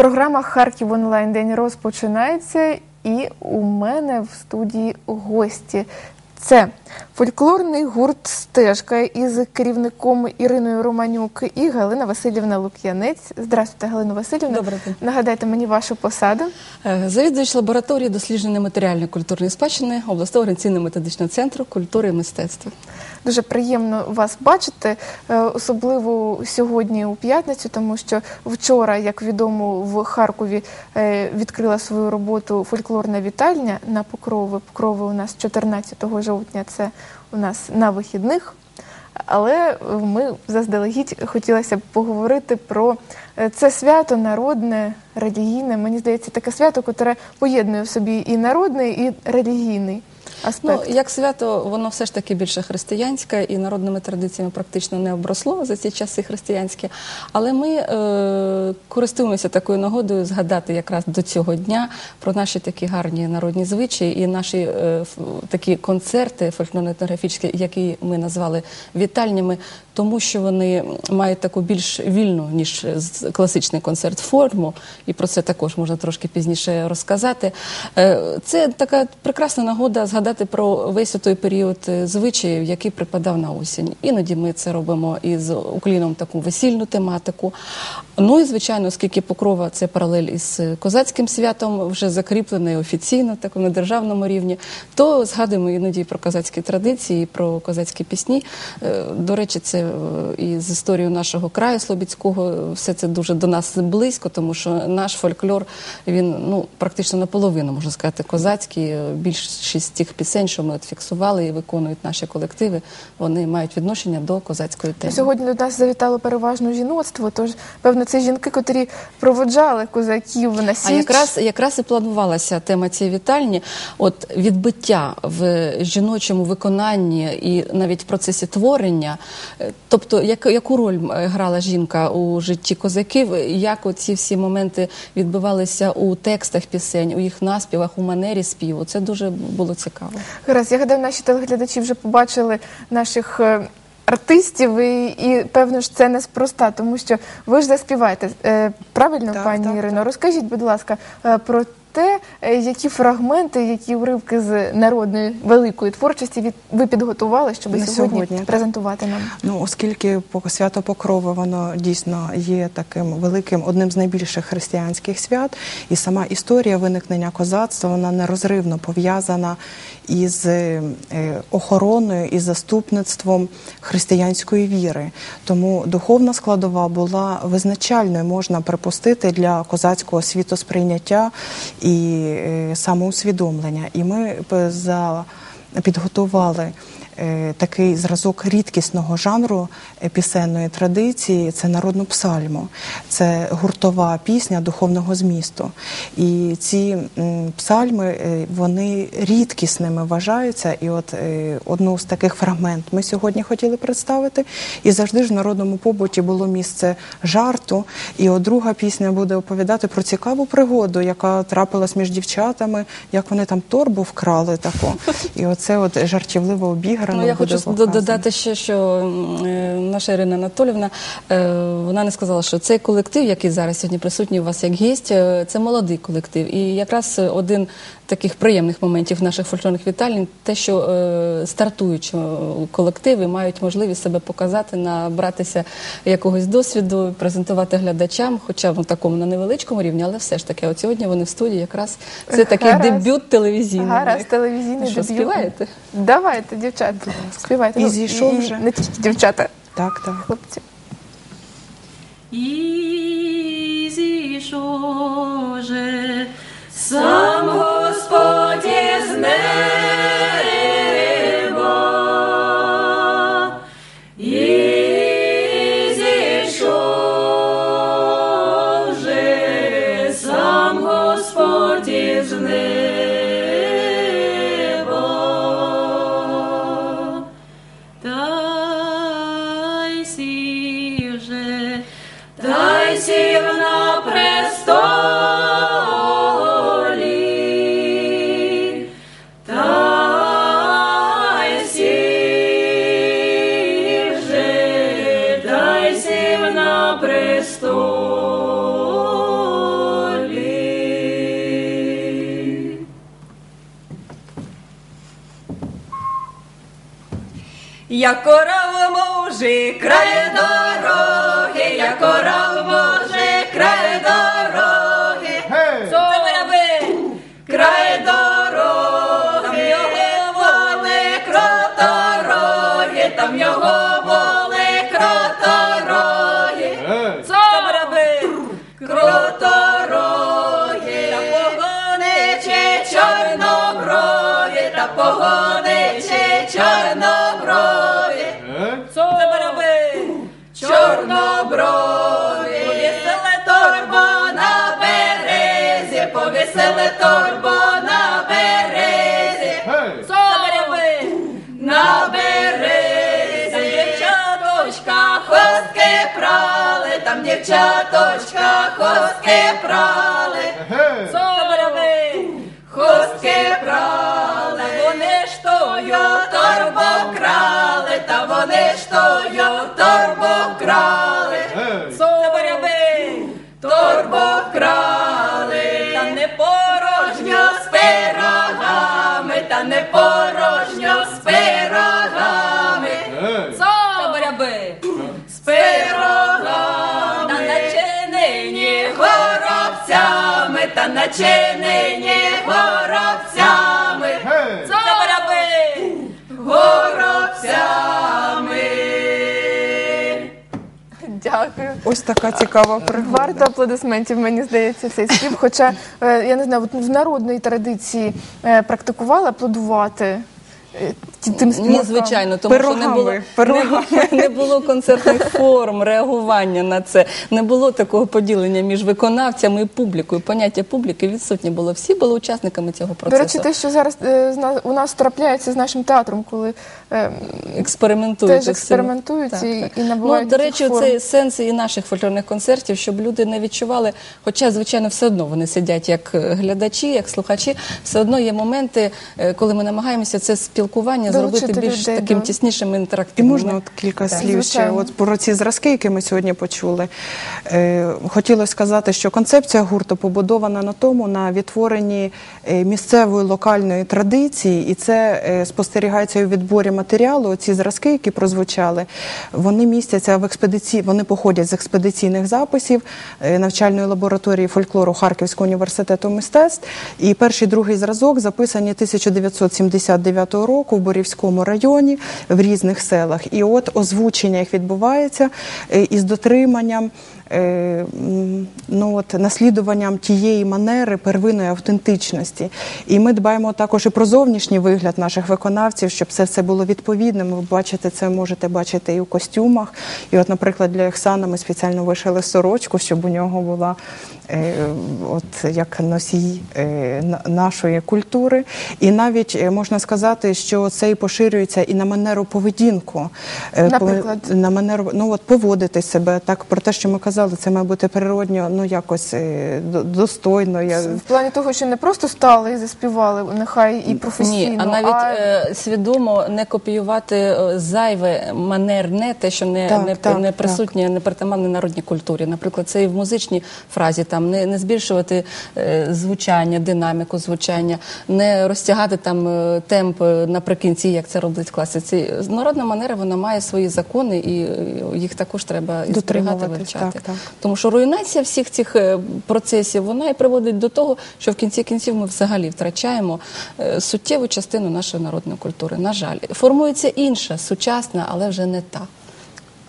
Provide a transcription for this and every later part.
Програма Харків онлайн день розпочинається, і у мене в студії гості. Це фольклорний гурт Стежка із керівником Іриною Романюк і Галина Васильівна Лук'янець. Здравствуйте, Галина Васильівна. Добрий день. Нагадайте мені вашу посаду. Е, Завідувач лабораторії дослідження матеріальної культурної спадщини обласного організаційно-методичного центру культури і мистецтва. Дуже приємно вас бачити, е, особливо сьогодні у п'ятницю, тому що вчора, як відомо, в Харкові е, відкрила свою роботу фольклорна вітальня на Покрови. Покрови у нас 14 жовтня. Це у нас на вихідних. Але ми заздалегідь хотілося б поговорити про е, це свято народне, релігійне. Мені здається, таке свято, яке поєднує в собі і народний, і релігійний Ну, як свято, воно все ж таки більше християнське і народними традиціями практично не обросло за ці часи християнські. Але ми е, користуємося такою нагодою згадати якраз до цього дня про наші такі гарні народні звичаї і наші е, такі концерти фольклорно-етнографічні, які ми назвали вітальнями, тому що вони мають таку більш вільну, ніж класичний концерт форму, і про це також можна трошки пізніше розказати. Е, Це така прекрасна нагода згадати про весь той період е, звичаїв, який припадав на осінь. Іноді ми це робимо із укліном таку весільну тематику. Ну і звичайно, оскільки покрова це паралель із козацьким святом, вже закріплений офіційно, так на державному рівні, то згадуємо іноді про козацькі традиції, про козацькі пісні. Е, До речі, це е, і з історією нашого краю Слобідського, все це дуже до нас близько, тому що наш фольклор він ну практично наполовину можна сказати козацький. Е, Більшість тих пісень, що ми от фіксували і виконують наші колективи, вони мають відношення до козацької теми. Сьогодні до нас завітало переважно жіноцтво, тож певно це жінки, котрі проводжали козаків на січ. А якраз якраз і планувалася тема цієї вітальні. От відбиття в жіночому виконанні і навіть в процесі творення. Е, Тобто, як, яку роль грала жінка у житті козаків? Як оці всі моменти відбивалися у текстах пісень, у їх наспівах, у манері співу? Це дуже було цікаво. Гаразд, я гадаю, наші телеглядачі вже побачили наших е, артистів, і, і певно ж це неспроста, тому що ви ж заспіваєте. Е, правильно, Так, пані так, Ірино? так. Розкажіть, будь ласка, е, про те, е, які фрагменти, які уривки з народної великої творчості від- ви підготували, щоб сьогодні, сьогодні, презентувати нам. Ну, оскільки свято Покрови воно дійсно є таким великим, одним з найбільших християнських свят, і сама історія виникнення козацтва вона нерозривно пов'язана із е, охороною і заступництвом християнської віри. Тому духовна складова була визначальною, можна припустити, для козацького світосприйняття і е, самоусвідомлення. І ми за підготували е, такий зразок рідкісного жанру е, пісенної традиції це народну псальму. Це гуртова пісня духовного змісту. І ці псальми е, вони рідкісними вважаються. І от е, одну з таких фрагмент ми сьогодні хотіли представити. І завжди ж в народному побуті було місце жарту. І от друга пісня буде оповідати про цікаву пригоду, яка трапилась між дівчатами, як вони там торбу вкрали таку. І оце от жартівливо обіграно. Ну, я хочу додати ще, що е, наша Ірина Анатолівна, е, вона не сказала, що цей колектив, який зараз сьогодні присутній у вас як гість, е, це молодий колектив. І якраз один таких приємних моментів наших фольклорних вітальень, те, що е, стартуючі колективи мають можливість себе показати, набратися якогось досвіду, презентувати глядачам, хоча в такому на невеличкому рівні, але все ж таки, от сьогодні вони в студії якраз це такий Гаразд. дебют телевізійний. Гаразд, телевізійний Ну що, дебют. співаєте? Давайте, дівчата, співайте. І Ну, зійшов вже. Не тільки дівчата, Так, так. хлопці. І зійшов же сам Господь із як коров може край дороги, як коров може край дороги. Забираби край дороги, там його воли кротороги, там його воли кротороги. Забираби кротороги, та погоничі чорноброві, та погоничі повісили торбо на березі. Забираби на березі, дівчаточка хостки прали, там дівчаточка хостки прали. Забираби хостки прали, вони ж тою торбу крали, та вони ж тою торбу крали. Порожньо з пирогами. Забираби з пирогами, та начинені горобцями, та начинені горобцями. Ось така цікава пригода. Варто аплодисментів, мені здається, цей спів. Хоча е, я не знаю, от в народної традиції е, практикували аплодувати е, ті- тим Ні, співакам? звичайно, тому що не Пирогами, було, пирогами. не, не було концертних форм, реагування на це. Не було такого поділення між виконавцями і публікою. Поняття публіки відсутнє було. Всі були учасниками цього До процесу. речі, те, що зараз е, зна- у нас трапляється з нашим театром, коли експериментують. теж експериментують Так, і, так. і набувають Ну, до речі, форм. це сенс і наших фольклорних концертів, щоб люди не відчували, хоча, звичайно, все одно вони сидять як е, глядачі, як слухачі, все одно є моменти, е, коли ми намагаємося це спілкування Долучити зробити більш людей таким до- тіснішим і І інтерактивним. можна от кілька Так. слів ще от про ці зразки, які ми сьогодні почули. Е, хотілося сказати, що концепція гурту побудована на тому, на відтворенні місцевої локальної традиції, і це е, спостерігається у відборі матеріалу. Ці зразки, які прозвучали, вони містяться в експедиції, вони походять з експедиційних записів е, навчальної лабораторії фольклору Харківського університету мистецтв. І перший другий зразок записані 1979 року в Борівському районі в різних селах. І от озвучення їх відбувається е, із дотриманням. Е, Ну от наслідуванням тієї манери первинної автентичності, і ми дбаємо також і про зовнішній вигляд наших виконавців, щоб це все було відповідним. Ви бачите, це можете бачити і у костюмах. І, от, наприклад, для Ексана ми спеціально вишили сорочку, щоб у нього була е, от як носій е, нашої культури. І навіть можна сказати, що це і поширюється і на манеру поведінку. Наприклад? на манеру ну от поводити себе так про те, що ми казали, це має бути природньо, ну якось е, достойно. Я В плані того, що не просто стали і заспівали, нехай і професійно, Ні, а навіть е, свідомо не копіювати е, зайве манерне, те, що не, Так, не, так, не присутнє, не притаманне народній культурі. Наприклад, це і в музичній фразі там не, не збільшувати е, звучання, динаміку звучання, не розтягати там е, темп наприкінці, як це роблять в класиці. Народна манера вона має свої закони, і їх також треба зберігати, вивчати. так, так. Тому що руйнація всіх цих е, процесів вона і приводить до того, що в кінці кінців ми взагалі втрачаємо е, суттєву частину нашої народної культури. На жаль, формується інша, сучасна, але вже не та.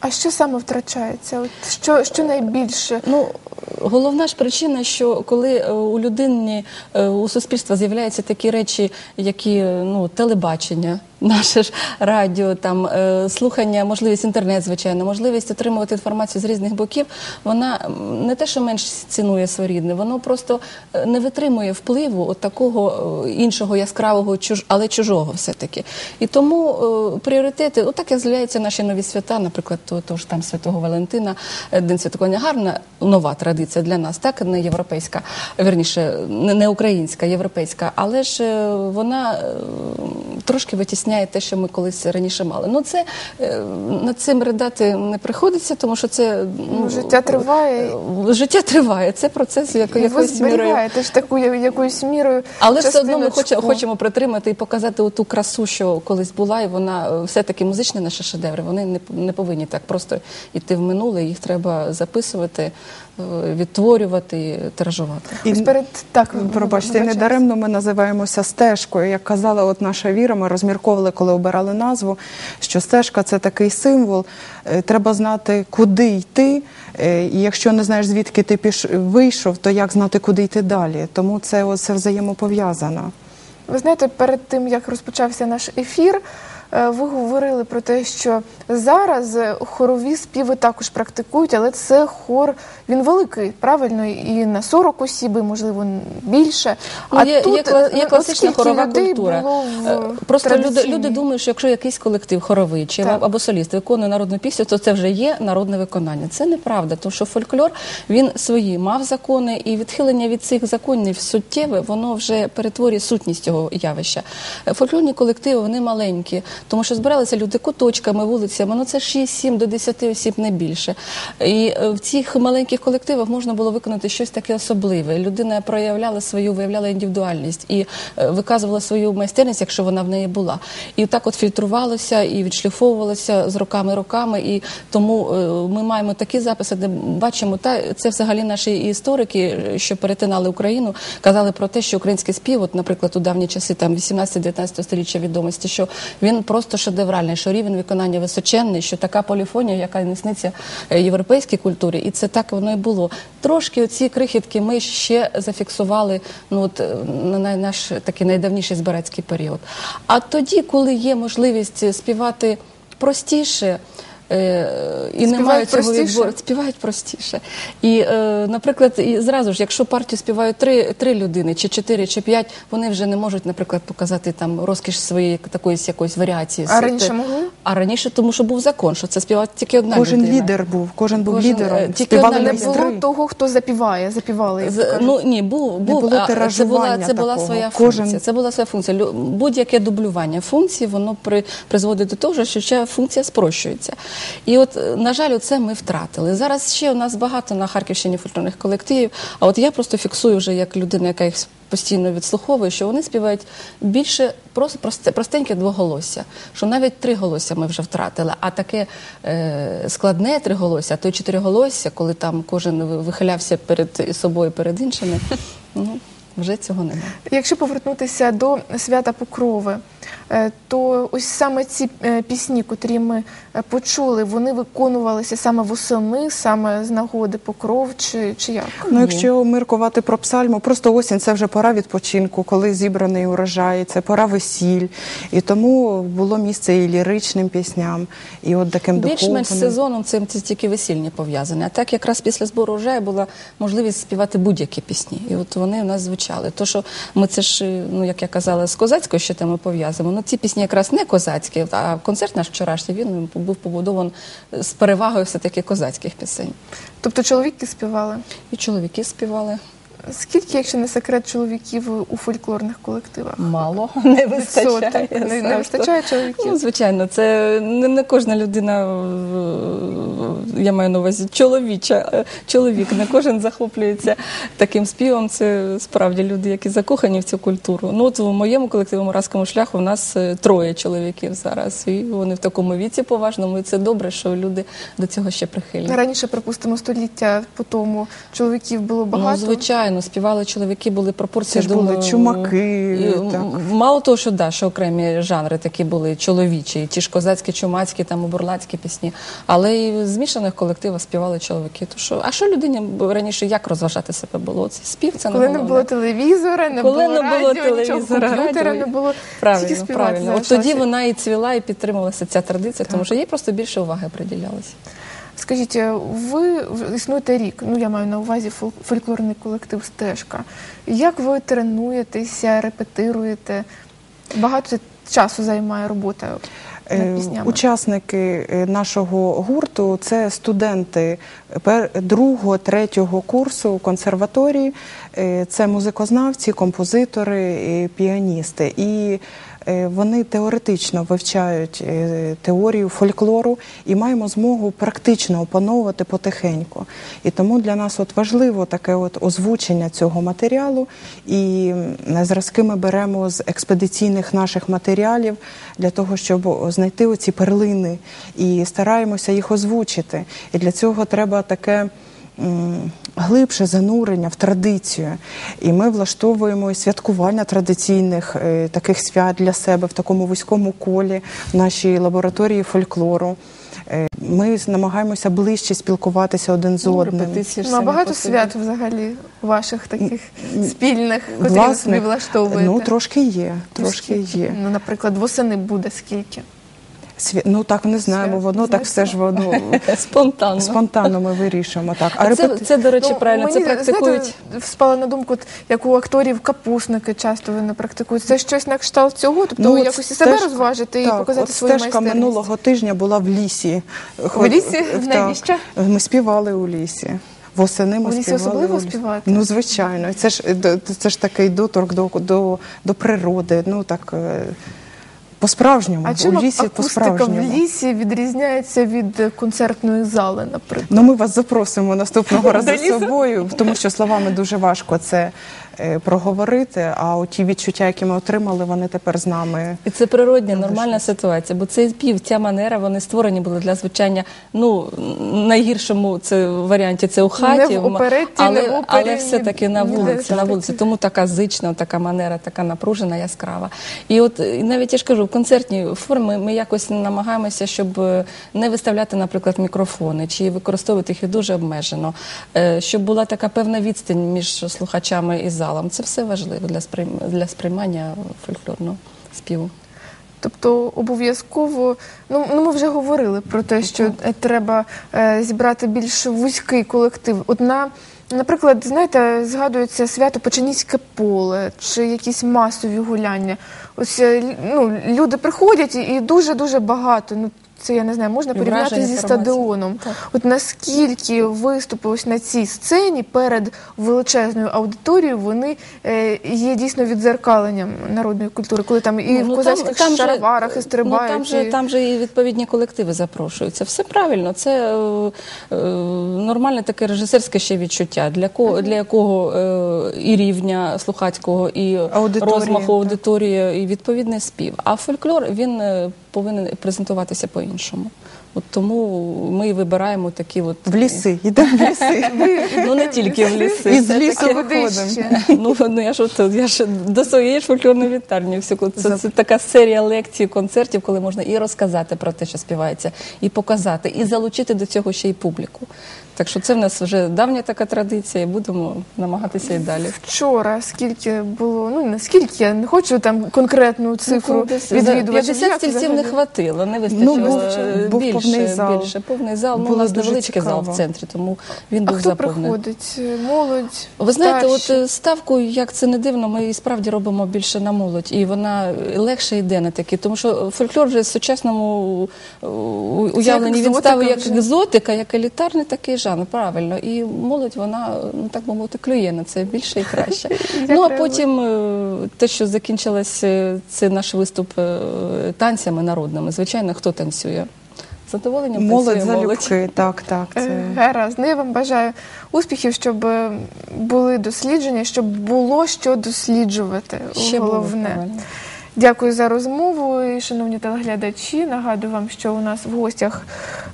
А що саме втрачається? От що, що найбільше? Ну, головна ж причина, що коли е, у людині у суспільства з'являються такі речі, які ну, телебачення, наше ж радіо, там е, слухання, можливість інтернет, звичайно, можливість отримувати інформацію з різних боків, вона не те, що менш цінує своєрідне, воно просто е, не витримує впливу от такого е, іншого яскравого, чуж, але чужого все-таки. І тому пріоритети, отак як з'являються наші нові свята, наприклад, то, то ж там Святого Валентина, День святкування гарна, нова традиція для нас, так, не європейська, верніше, не, українська, європейська, але ж вона трошки витісняє те, що ми колись раніше мали. Ну це е, над цим ридати не приходиться, тому що це Ну, життя триває. е, Життя триває. Це процес як, І ви мірою. ж таку якоюсь мірою. Але все одно ми частиночку. хоче, хочемо притримати і показати ту красу, що колись була, і вона е, все-таки музичні наші шедеври. Вони не, не повинні так просто йти в минуле. Їх треба записувати, е, відтворювати, тиражувати. І Ось перед так Пробачте, вибачаюсь. недаремно ми називаємося стежкою. Як казала от наша віра, ми розмірковували, коли обирали назву, що стежка це такий символ. Е, Треба знати, куди йти. Е, І якщо не знаєш, звідки ти піш... вийшов, то як знати, куди йти далі? Тому це оце взаємопов'язано. Ви знаєте, перед тим як розпочався наш ефір, ви говорили про те, що зараз е, хорові співи також практикують, але це хор він великий, правильно, і на 40 осіб, і, можливо, більше. Ну, є, є, е, є класична скільки хорова культура. Е, Просто люди, люди думають, що якщо якийсь колектив хоровий чи Так. або соліст виконує народну пісню, то це вже є народне виконання. Це неправда, тому що фольклор він свої мав закони, і відхилення від цих законів суттєве, воно вже перетворює сутність цього явища. Е, Фольклорні колективи вони маленькі, тому що збиралися люди куточками, вулицями. Ну це 6-7 до 10 осіб не більше. І е, в цих маленьких колективах можна було виконати щось таке особливе. Людина проявляла свою, виявляла індивідуальність і е, виказувала свою майстерність, якщо вона в неї була. І так от фільтрувалося і відшліфовувалося з роками роками. І тому е, ми маємо такі записи, де бачимо, та це взагалі наші історики, що перетинали Україну, казали про те, що український спів, от, наприклад, у давні часи, там 18-19 століття відомості, що він просто шедевральний, що рівень виконання височенний, що така поліфонія, яка не сниться е, європейській культурі, і це так воно і було. Трошки оці крихітки ми ще зафіксували ну, от, е, на наш такий найдавніший збирацький період. А тоді, коли є можливість співати простіше. Е, І Співають немає цього відбору, співають простіше. І, е, наприклад, і зразу ж, якщо партію співають три, три людини, чи чотири, чи п'ять, вони вже не можуть, наприклад, показати там розкіш своєї такої якоїсь варіації. А раніше могли? А раніше, тому що був закон, що це співати тільки одна Кожен людина. лідер був, кожен був Кожен, лідером. е, тільки Співали одна Не людина. майстри. було того, хто запіває, запівали. як З- кажуть. ну ні, був, був було а, це була тиражування це була такого. своя Кожен- функція. Це була своя функція. Лю- Будь-яке дублювання функції воно при призводить до того, що ця функція спрощується. І от е, на жаль, це ми втратили. Зараз ще у нас багато на Харківщині фольклорних колективів. А от я просто фіксую вже як людина, яка їх постійно відслуховує, що вони співають більше просто просте, простеньке двоголосся. Що навіть три голосся ми вже втратили. А таке е, складне триголосся, то й чотириголосся, коли там кожен вихилявся перед собою, перед іншими. Ну вже цього немає. Якщо повернутися до свята Покрови, е, то ось саме ці е, пісні, котрі ми е, почули, вони виконувалися саме восени, саме з нагоди Покров, чи, чи як? Ну, якщо миркувати про псальму, просто осінь це вже пора відпочинку, коли зібраний урожай, це пора весіль. І тому було місце і ліричним пісням, і от таким Більш-менш сезоном цим це тільки весільні пов'язані. А так якраз після збору врожаю була можливість співати будь-які пісні. І от вони у нас звучали. То, що ми це ж, ну як я казала, з козацькою ще теми пов'язуємо. Ну ці пісні якраз не козацькі, а концерт наш вчорашній він був побудований з перевагою все-таки козацьких пісень. Тобто чоловіки співали. І чоловіки співали. Скільки, якщо не секрет, чоловіків у фолклорних колективах? Мало не вистачає. Не, не вистачає чоловіків? Ну, звичайно, це не, не кожна людина, е, я маю на увазі чоловіча, е, чоловік, не кожен захоплюється таким співом. Це справді люди, які закохані в цю культуру. Ну, от у моєму колективу «Моравському шляху у нас е, троє чоловіків зараз, і вони в такому віці поважному, і це добре, що люди до цього ще прихильні. Раніше, припустимо, століття по тому чоловіків було багато. Ну, звичайно, співали чоловіки, були пропорції. Це ж були думаю, чумаки, і, так. Мало того, що да, що окремі жанри такі були чоловічі, ті ж козацькі, чумацькі, там бурлацькі пісні, але і в змішаних колективах співали чоловіки. То що, а що людині раніше як розважати себе було? Це спів, це Коли не було телевізора, не Коли було не було радіо, телевізора, комп'ютера не було. Правильно, правильно. От тоді вона і цвіла, і підтримувалася ця традиція, тому що їй просто більше уваги приділялося. Скажіть, е, ви існуєте рік, ну я маю на увазі фольклорний колектив Стежка. Як ви тренуєтеся, репетируєте? Багато часу займає робота Е? Учасники е, нашого гурту це студенти другого, третього курсу консерваторії. Це музикознавці, композитори, піаністи. І вони теоретично вивчають е, теорію фольклору і маємо змогу практично опановувати потихеньку. І тому для нас от важливо таке от озвучення цього матеріалу. І зразки ми беремо з експедиційних наших матеріалів для того, щоб знайти оці перлини і стараємося їх озвучити. І для цього треба таке. Глибше занурення в традицію, і ми влаштовуємо святкування традиційних е, таких свят для себе в такому вузькому колі в нашій лабораторії фольклору. Е, Ми намагаємося ближче спілкуватися один з Ну, одним. Ну, а багато свят взагалі ваших таких спільних, котрі ви собі влаштовуєте. ну трошки є, трошки є. Ну, наприклад, восени буде скільки? Сві- Ну так не знаємо, воно так все ж воно Спонтанно. спонтанно ми вирішуємо. Так, А це, репети- це, до речі, Ну, правильно, це практикують. Знаєте, спала на думку, от, як у акторів капусники часто вони практикують. Це щось на кшталт цього? Тобто Ну, якось і себе стежка- розважити і показати от свою стежка минулого тижня була в лісі. В лісі? Навіщо? Ми співали у лісі. Восени ми У співали особливо співати? Ну, звичайно. Це ж, е, це ж такий доторк до, до, до природи. Ну, так, е, по-справжньому. А чим у лісі акустика в лісі відрізняється від е, концертної зали, наприклад? Ну, ми вас запросимо наступного разу з собою, тому що словами дуже важко це проговорити. А от ті відчуття, які ми отримали, вони тепер з нами. І це природня, нормальна ситуація, бо цей спів, ця манера, вони створені були для звучання. Ну найгіршому це варіанті це у хаті, в але, не в опері, але все таки на вулиці. На вулиці. Тому така зична, така манера, така напружена, яскрава. І от навіть я ж кажу, в концертній формі ми якось намагаємося, щоб е, не виставляти, наприклад, мікрофони чи використовувати їх дуже обмежено, Е, щоб була така певна відстань між слухачами і залом. Це все важливо для сприйм- для сприймання фольклорного співу. Тобто обов'язково, ну, ну ми вже говорили про те, що е, треба е, зібрати більш вузький колектив. Одна, наприклад, знаєте, згадується свято Печеніське поле чи якісь масові гуляння. Ось е, ну, люди приходять і- і дуже дуже багато. Ну це я не знаю, можна порівняти зі стадіоном. Так. От наскільки виступи ось на цій сцені перед величезною аудиторією вони е, є дійсно відзеркаленням народної культури, коли там і в козацьких же- шароварах і Ну, там, же, і- там же і відповідні колективи запрошуються. Все правильно. Це е, е, нормальне таке режисерське ще відчуття, для, кого, для якого е, і рівня слухацького, і Аудиторії, розмаху так. аудиторії, і відповідний спів. А фольклор він е, повинен презентуватися по-іншому. От тому ми і вибираємо такі от В ліси, йдемо в ліси. Ну не тільки в ліси. Із Все-таки- лісу виходимо. Ну, ну я ж от я ж до своєї ж фольклорної вітальні. Це, це така серія лекцій, концертів, коли можна і розказати про те, що співається, і показати, і залучити до цього ще й публіку. Так що це в нас вже давня така традиція, і будемо намагатися і далі. Вчора скільки було, ну не скільки, я не хочу там конкретну цифру Ну, відвідувачів. 50 стільців не хватило, не вистачило Ну, був- е, був повний зал. більше. Повний зал. Ну, у нас невеличкий зал в центрі, тому він А був хто заповнений. приходить? Молодь? Ви знаєте, от старші? е, ставку, як це не дивно, ми і справді робимо більше на молодь, і вона легше йде на такі, тому що фольклор вже в сучасному е, уявленні він екзотика став як екзотика, як елітарний такий жанр, правильно. І молодь, вона, ну так би мовити, клює на це більше і краще. ну а потім е, те, що закінчилось, це наш виступ танцями народними. Звичайно, хто танцює? Задоволенням Молодь танцює молодь. залюбки, так, так. Е, Це... Гаразд. Ну, я вам бажаю успіхів, щоб е, були дослідження, щоб було що досліджувати. Ще було, Головне. правильно. Дякую за розмову. І, шановні телеглядачі. Нагадую вам, що у нас в гостях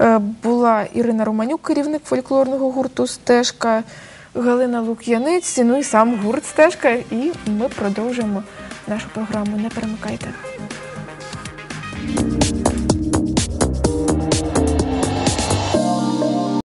е, була Ірина Романюк, керівник фольклорного гурту Стежка, Галина Лук'янець, ну і сам гурт Стежка. І ми продовжуємо нашу програму. Не перемикайте.